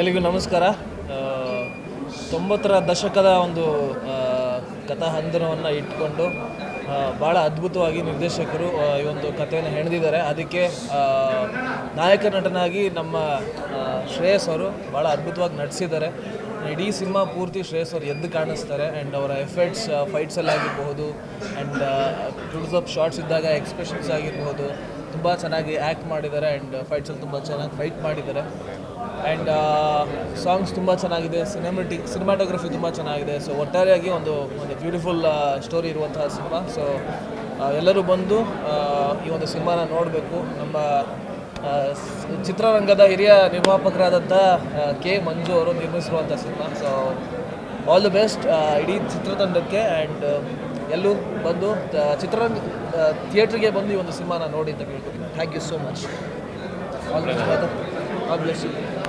ಎಲ್ಲಿಗೂ ನಮಸ್ಕಾರ. ತೊಂಬತ್ತರ ದಶಕದ ಒಂದು ಕಥಾ ಹಂದರವನ್ನು ಇಟ್ಕೊಂಡು ಭಾಳ ಅದ್ಭುತವಾಗಿ ನಿರ್ದೇಶಕರು ಈ ಒಂದು ಕಥೆಯನ್ನು ಹೆಣೆದಿದ್ದಾರೆ. ಅದಕ್ಕೆ ನಾಯಕ ನಟನಾಗಿ ನಮ್ಮ ಶ್ರೇಯಸ್ ಅವರು ಭಾಳ ಅದ್ಭುತವಾಗಿ ನಟಿಸಿದ್ದಾರೆ. ಇಡೀ ಸಿನಿಮಾ ಪೂರ್ತಿ ಶ್ರೇಯಸ್ ಅವರು ಎದ್ದು ಕಾಣಿಸ್ತಾರೆ. ಆ್ಯಂಡ್ ಅವರ ಎಫರ್ಟ್ಸ್ ಫೈಟ್ಸಲ್ಲಿ ಆಗಿರಬಹುದು ಆ್ಯಂಡ್ ಟ್ರೂಸ್ ಅಪ್ ಶಾರ್ಟ್ಸ್ ಇದ್ದಾಗ ಎಕ್ಸ್ಪ್ರೆಷನ್ಸ್ ಆಗಿರಬಹುದು, ತುಂಬ ಚೆನ್ನಾಗಿ ಆ್ಯಕ್ಟ್ ಮಾಡಿದ್ದಾರೆ. ಆ್ಯಂಡ್ ಫೈಟ್ಸಲ್ಲಿ ತುಂಬ ಚೆನ್ನಾಗಿ ಫೈಟ್ ಮಾಡಿದ್ದಾರೆ. ಆ್ಯಂಡ್ ಸಾಂಗ್ಸ್ ತುಂಬ ಚೆನ್ನಾಗಿದೆ ಸಿನಿಮೆಟಿಕ್ ಸಿನಿಮಾಟೋಗ್ರಫಿ ತುಂಬ ಚೆನ್ನಾಗಿದೆ. ಸೊ ಒಟ್ಟಾರೆಯಾಗಿ ಒಂದು ಒಂದು ಬ್ಯೂಟಿಫುಲ್ ಸ್ಟೋರಿ ಇರುವಂತಹ ಸಿನಿಮಾ. ಸೊ ಎಲ್ಲರೂ ಬಂದು ಈ ಒಂದು ಸಿನಿಮಾನ ನೋಡಬೇಕು. ನಮ್ಮ ಚಿತ್ರರಂಗದ ಹಿರಿಯ ನಿರ್ಮಾಪಕರಾದಂಥ ಕೆ ಮಂಜು ಅವರು ನಿರ್ಮಿಸಿರುವಂಥ cinema. So all the best ಇಡೀ ಚಿತ್ರತಂಡಕ್ಕೆ. ಆ್ಯಂಡ್ ಎಲ್ಲೂ ಬಂದು ಚಿತ್ರರಂಗ ಥಿಯೇಟ್ರಿಗೆ ಬಂದು ಈ ಒಂದು ಸಿನಿಮಾನ ನೋಡಿ ಅಂತ ಕೇಳ್ಕೊತೀನಿ. Thank you so much all best God bless you.